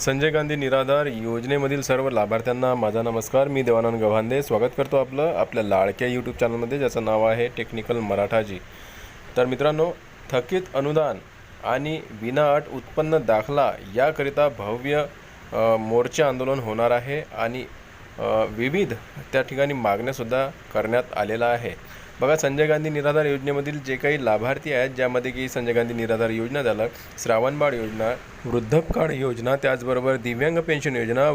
संजय गांधी निराधार योजनेमधील सर्व लाभार्थ्यांना माझा नमस्कार. मी देवानंद गव्हांदे. स्वागत करतो आपलं आपल्या लाडक्या यूट्यूब चॅनलमध्ये ज्याचं नाव आहे टेक्निकल मराठाजी. तर मित्रांनो थकीत अनुदान आणि विनाअट उत्पन्न दाखला याकरिता भव्य मोर्चे आंदोलन होणार आहे आणि विविध त्या ठिकाणी मागण्यासुद्धा करण्यात आलेला आहे बघा संजय गांधी निराधार योजनेमधील जे काही लाभार्थी आहेत ज्यामध्ये की संजय गांधी निराधार योजना झालं श्रावणबाळ योजना वृद्धपकाळ योजना त्याचबरोबर दिव्यांग पेन्शन योजना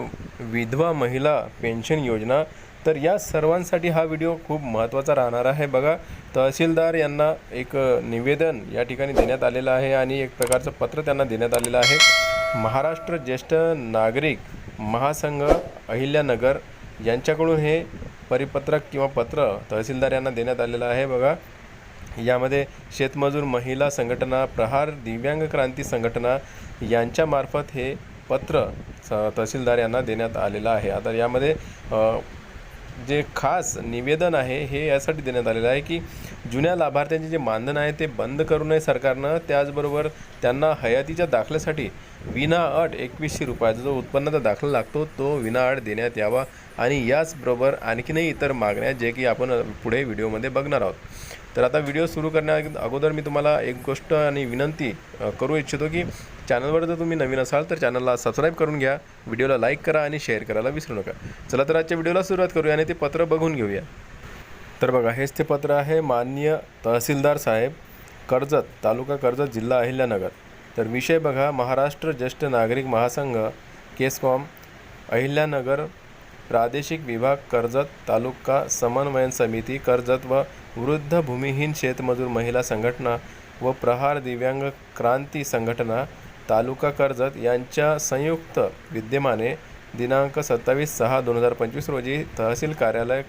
विधवा महिला पेन्शन योजना तर या सर्वांसाठी हा व्हिडिओ खूप महत्त्वाचा राहणार आहे. बघा तहसीलदार यांना एक निवेदन या ठिकाणी देण्यात आलेलं आहे आणि एक प्रकारचं पत्र त्यांना देण्यात आलेलं आहे. महाराष्ट्र ज्येष्ठ नागरिक महासंघ अहिल्यानगर यांच्याकडून हे परिपत्रक किंवा पत्र तहसीलदार यांना देण्यात आलेलं आहे. बघा यामध्ये शेतमजूर महिला संघटना प्रहार दिव्यांग क्रांती संघटना यांच्यामार्फत हे पत्र स- तहसीलदार यांना देण्यात आलेलं आहे. आता यामध्ये जे खास निवेदन आहे हे यासाठी देण्यात आलेलं आहे की जुन्या लाभार्थ्यांचे जे मानधन आहे ते बंद करू नये सरकारनं. त्याचबरोबर त्यांना हयातीच्या दाखल्यासाठी विनाअट एकवीसशे रुपयाचा जो उत्पन्नाचा दाखला लागतो तो विनाअट देण्यात यावा. आणि याचबरोबर आणखीनही इतर मागण्या जे की आपण पुढे व्हिडिओमध्ये बघणार आहोत. तर आता व्हिडिओ सुरू करण्या अगोदर मी तुम्हाला एक गोष्ट आणि विनंती करू इच्छितो की चॅनलवर जर तुम्ही नवीन असाल तर चॅनलला सबस्क्राईब करून घ्या व्हिडिओला लाईक करा आणि शेअर करायला विसरू नका. चला तर आजच्या व्हिडिओला सुरुवात करूया आणि ते पत्र बघून घेऊया. तर बघा हेच ते पत्र आहे मान्य तहसीलदार साहेब कर्जत तालुका कर्जत जिल्हा अहिल्यानगर. तर विषय बघा महाराष्ट्र ज्येष्ठ नागरिक महासंघ केस अहिल्यानगर प्रादेशिक विभाग कर्जत तालुका समन्वयन समिती कर्जत व वृद्ध भूमिहीन शेतमजूर महिला संघटना व प्रहार दिव्यांग क्रांती संघटना तालुका कर्जत यांच्या संयुक्त विद्यमाने दिनांक सत्तावीस सहा दोन हजार पंचवीस रोजी तहसील कार्यालय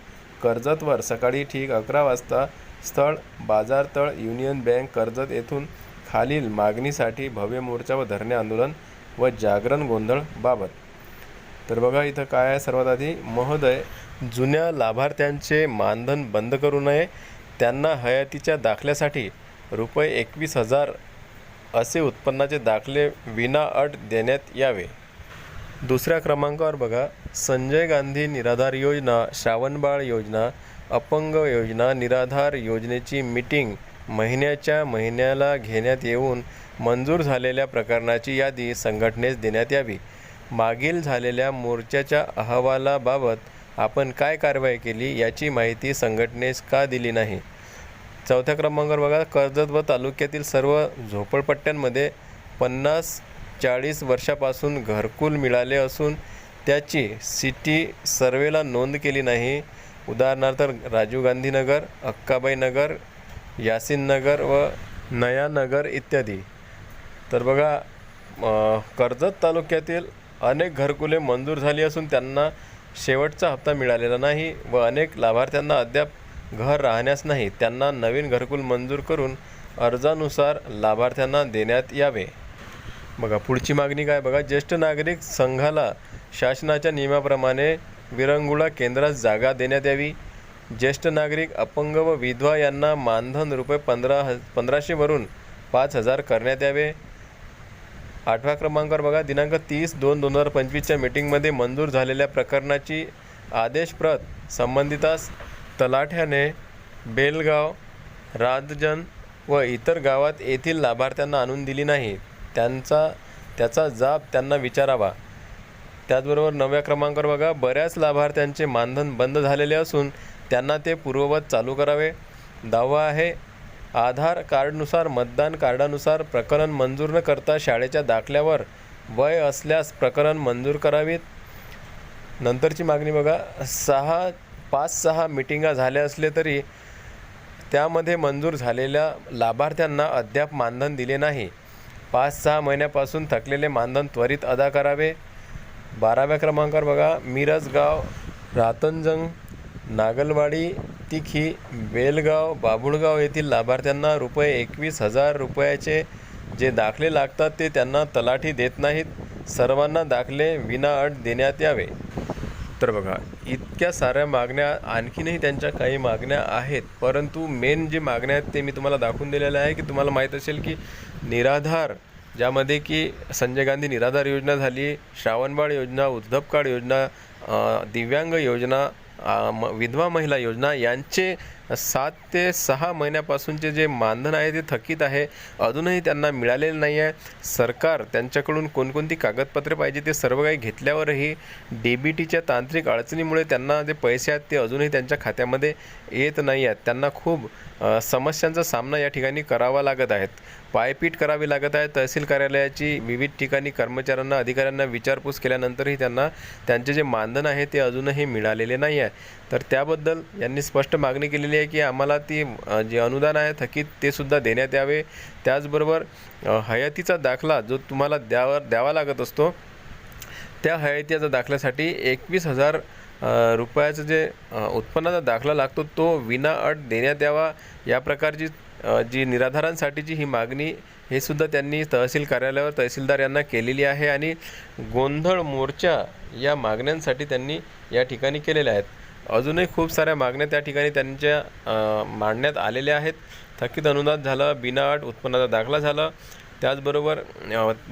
कर्जतवर सकाळी ठीक अकरा वाजता स्थळ बाजारतळ युनियन बँक कर्जत येथून खालील मागणीसाठी भव्य मोर्चा व धरणे आंदोलन व जागरण गोंधळ बाबत. तर बघा इथं काय आहे सर्वात आधी महोदय जुन्या लाभार्थ्यांचे मानधन बंद करू नये त्यांना हयातीच्या दाखल्यासाठी रुपये एकवीस हजार असे उत्पन्नाचे दाखले विनाअट देण्यात यावे. दुसऱ्या क्रमांकावर बघा. संजय गांधी निराधार योजना श्रावणबाळ योजना अपंग योजना निराधार योजनेची मीटिंग महिन्याच्या महिन्याला घेण्यात येऊन मंजूर झालेल्या प्रकरणाची यादी संघटनेस देण्यात यावी. मागील झालेल्या मोर्चाच्या अहवालाबाबत आपण काय कारवाई केली याची माहिती संघटनेस का दिली नाही? चौथ्या क्रमांकावर बघा कर्जत व तालुक्यातील सर्व झोपडपट्ट्यांमध्ये पन्नास चाळीस वर्षापासून घरकुल मिळाले असून त्याची सिटी सर्वेला नोंद केली नाही. उदाहरणार्थ राजीव गांधीनगर अक्काबाई नगर यासिन नगर व नयानगर इत्यादी. तर बघा कर्जत तालुक्यातील अनेक घरकुले मंजूर झाली असून त्यांना शेवटचा हप्ता मिळालेला नाही व अनेक लाभार्थ्यांना अद्याप घर राहण्यास नाही त्यांना नवीन घरकुल मंजूर करून अर्जानुसार लाभार्थ्यांना देण्यात यावे. बघा पुढची मागणी काय? बघा ज्येष्ठ नागरिक संघाला शासनाच्या नियमाप्रमाणे विरंगुळा केंद्रात जागा देण्यात यावी. ज्येष्ठ नागरिक अपंग व विधवा यांना मानधन रुपये पंधरा ह पंधराशेवरून पाच हजार करण्यात यावे. आठव्या क्रमांकावर बघा दिनांक तीस दोन दोन हजार पंचवीसच्या मीटिंगमध्ये मंजूर झालेल्या प्रकरणाची आदेशप्रत संबंधितास तलाठ्याने बेलगाव राजजन व इतर गावात येथील लाभार्थ्यांना आणून दिली नाही. त्यांचा त्याचा जाब त्यांना विचारावा. त्याचबरोबर नव्या क्रमांकावर बघा बऱ्याच लाभार्थ्यांचे मानधन बंद झालेले असून त्यांना ते पूर्ववत चालू करावे. दावा आहे आधार कार्डनुसार मतदान कार्डानुसार प्रकरण मंजूर न करता शाळेच्या दाखल्यावर वय असल्यास प्रकरण मंजूर करावीत. नंतरची मागणी बघा. सहा पाच सहा मिटिंगा झाल्या असले तरी त्यामध्ये मंजूर झालेल्या लाभार्थ्यांना अद्याप मानधन दिले नाही. पाच सहा महिन्यापासून थकलेले मानधन त्वरित अदा करावे. बाराव्या क्रमांकावर बघा. मिरजगाव रातनजंग नागलवाडी तिखी बेलगाव बाबुळगाव येथील लाभार्थ्यांना रुपये एकवीस हजार रुपयाचे जे दाखले लागतात ते त्यांना तलाठी देत नाहीत. सर्वांना दाखले विनाअट देण्यात यावे. तर बघा इतक्या साऱ्या मागण्या आणखीनही त्यांच्या काही मागण्या आहेत. परंतु मेन जे मागण्या आहेत ते मी तुम्हाला दाखवून दिलेले आहे की तुम्हाला माहीत असेल की निराधार ज्यामध्ये की संजय गांधी निराधार योजना झाली श्रावणबाळ योजना उद्धव काळ योजना दिव्यांग योजना म- विधवा महिला योजना यांचे सात ते सहा महिन्यापासूनचे जे मानधन आहे ते थकीत आहे. अजूनही त्यांना मिळालेलं नाही आहे. सरकार त्यांच्याकडून कोणकोणती कागदपत्रे पाहिजे ते सर्व काही घेतल्यावरही डी बी टीच्या तांत्रिक अडचणीमुळे त्यांना जे पैसे आहेत ते अजूनही त्यांच्या खात्यामध्ये येत नाही आहेत. त्यांना खूप समस्यांचा सामना या ठिकाणी करावा लागत आहेत. पायपीट करावी लागत आहे. तहसील कार्यालयाची विविध ठिकाणी कर्मचाऱ्यांना अधिकाऱ्यांना विचारपूस केल्यानंतरही त्यांना त्यांचे जे मानधन आहे ते अजूनही मिळालेले नाही आहे. तर त्याबद्दल यांनी स्पष्ट मागणी केलेली आहे की आम्हाला ती जे अनुदान आहे थकीत ते सुद्धा देण्यात यावे. त्याचबरोबर हयातीचा दाखला जो तुम्हाला द्यावा द्यावा लागत असतो त्या हयातीच्या दाखल्यासाठी एकवीस हजार रुपयाचं जे उत्पन्नाचा दाखला लागतो तो विना अट देण्यात यावा. या प्रकारची जी निराधारांसाठीची ही मागणी हे सुद्धा त्यांनी तहसील कार्यालयावर तहसीलदार यांना केलेली आहे आणि गोंधळ मोर्चा या मागण्यांसाठी त्यांनी या ठिकाणी केलेल्या आहेत. अजूनही खूप साऱ्या मागण्या त्या ठिकाणी त्यांच्या मांडण्यात आलेल्या आहेत. थकीत अनुदान झालं बिनाअट उत्पन्नाचा दाखला झाला. त्याचबरोबर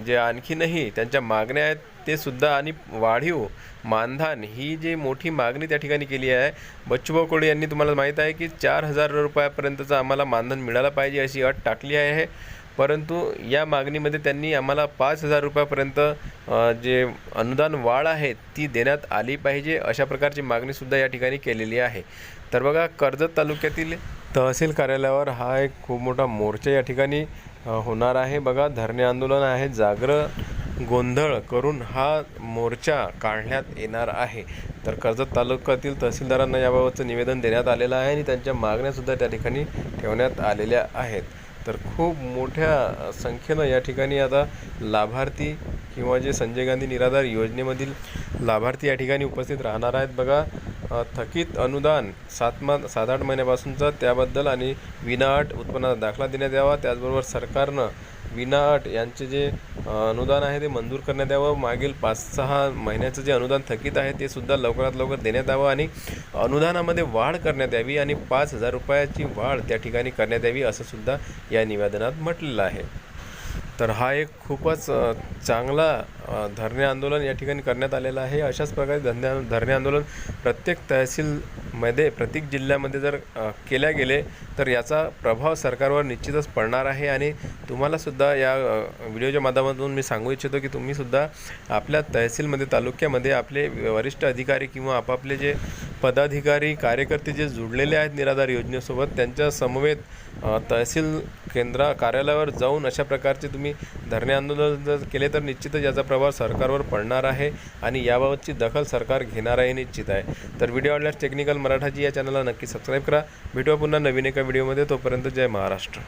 जे आणखीनही त्यांच्या मागण्या आहेत ते सुद्धा आणि वाढीव मानधन ही जी मोठी मागणी त्या ठिकाणी केली आहे बच्चूभाऊ कोळी यांनी तुम्हाला माहीत आहे की चार हजार रुपयापर्यंतचं आम्हाला मानधन मिळालं पाहिजे अशी अट टाकली आहे. परंतु या मागणीमध्ये त्यांनी आम्हाला पाच हजार रुपयापर्यंत जे अनुदान वाढ आहे ती देण्यात आली पाहिजे अशा प्रकारची मागणीसुद्धा या ठिकाणी केलेली आहे. तर बघा कर्जत तालुक्यातील तहसील कार्यालयावर हा एक खूप मोठा मोर्चा या ठिकाणी होणार आहे. बघा धरणे आंदोलन आहे. जागर गोंधळ करून हा मोर्चा काढण्यात येणार आहे. तर कर्जत तालुक्यातील तहसीलदारांना याबाबतचं निवेदन देण्यात आलेलं आहे आणि त्यांच्या मागण्यासुद्धा त्या ठिकाणी ठेवण्यात आलेल्या आहेत. तर खूप मोठ्या संख्येनं या ठिकाणी आता लाभार्थी किंवा जे संजय गांधी निराधार योजनेमधील लाभार्थी या ठिकाणी उपस्थित राहणार आहेत. बघा थकीत अनुदान सात मा सात आठ महिन्यापासूनचं त्याबद्दल आणि विनाअट उत्पन्नाचा दाखला देण्यात यावा. त्याचबरोबर सरकारनं विनाअट यांचे जे अनुदान आहे ते मंजूर करण्यात यावं. मागील पाच सहा महिन्याचं जे अनुदान थकीत आहे ते सुद्धा लवकरात लवकर देण्यात यावं आणि अनुदानामध्ये वाढ करण्यात यावी आणि पाच हजार रुपयाची वाढ त्या ठिकाणी करण्यात यावी असं सुद्धा या निवेदनात म्हटलेलं आहे. तर हा एक खूपच चांगला धरणे आंदोलन या ठिकाणी करण्यात आलेला आहे. अशाच प्रकारे धरणे धरणे आंदोलन प्रत्येक तहसीलमध्ये प्रत्येक जिल्ह्यामध्ये जर केल्या गेले तर याचा प्रभाव सरकारवर निश्चितच पडणार आहे. आणि तुम्हालासुद्धा या व्हिडिओच्या माध्यमातून मी सांगू इच्छितो की तुम्हीसुद्धा आपल्या तहसीलमध्ये तालुक्यामध्ये आपले वरिष्ठ अधिकारी किंवा आपापले जे पदाधिकारी कार्यकर्ते जे जुडलेले आहेत निराधार योजनेसोबत त्यांच्या समवेत तहसील केंद्र कार्यालयावर जाऊन अशा प्रकारचे तुम्ही धरणे आंदोलन जर केले तर निश्चितच याचा प्रभाव सरकारवर पडणार आहे आणि याबाबतची दखल सरकार घेणार आहे निश्चित आहे. तर व्हिडिओ आवडल्यास टेक्निकल मराठाजी या चॅनलला नक्की सबस्क्राईब करा. भेटूया पुन्हा नवीन एका व्हिडिओमध्ये. तोपर्यंत जय महाराष्ट्र.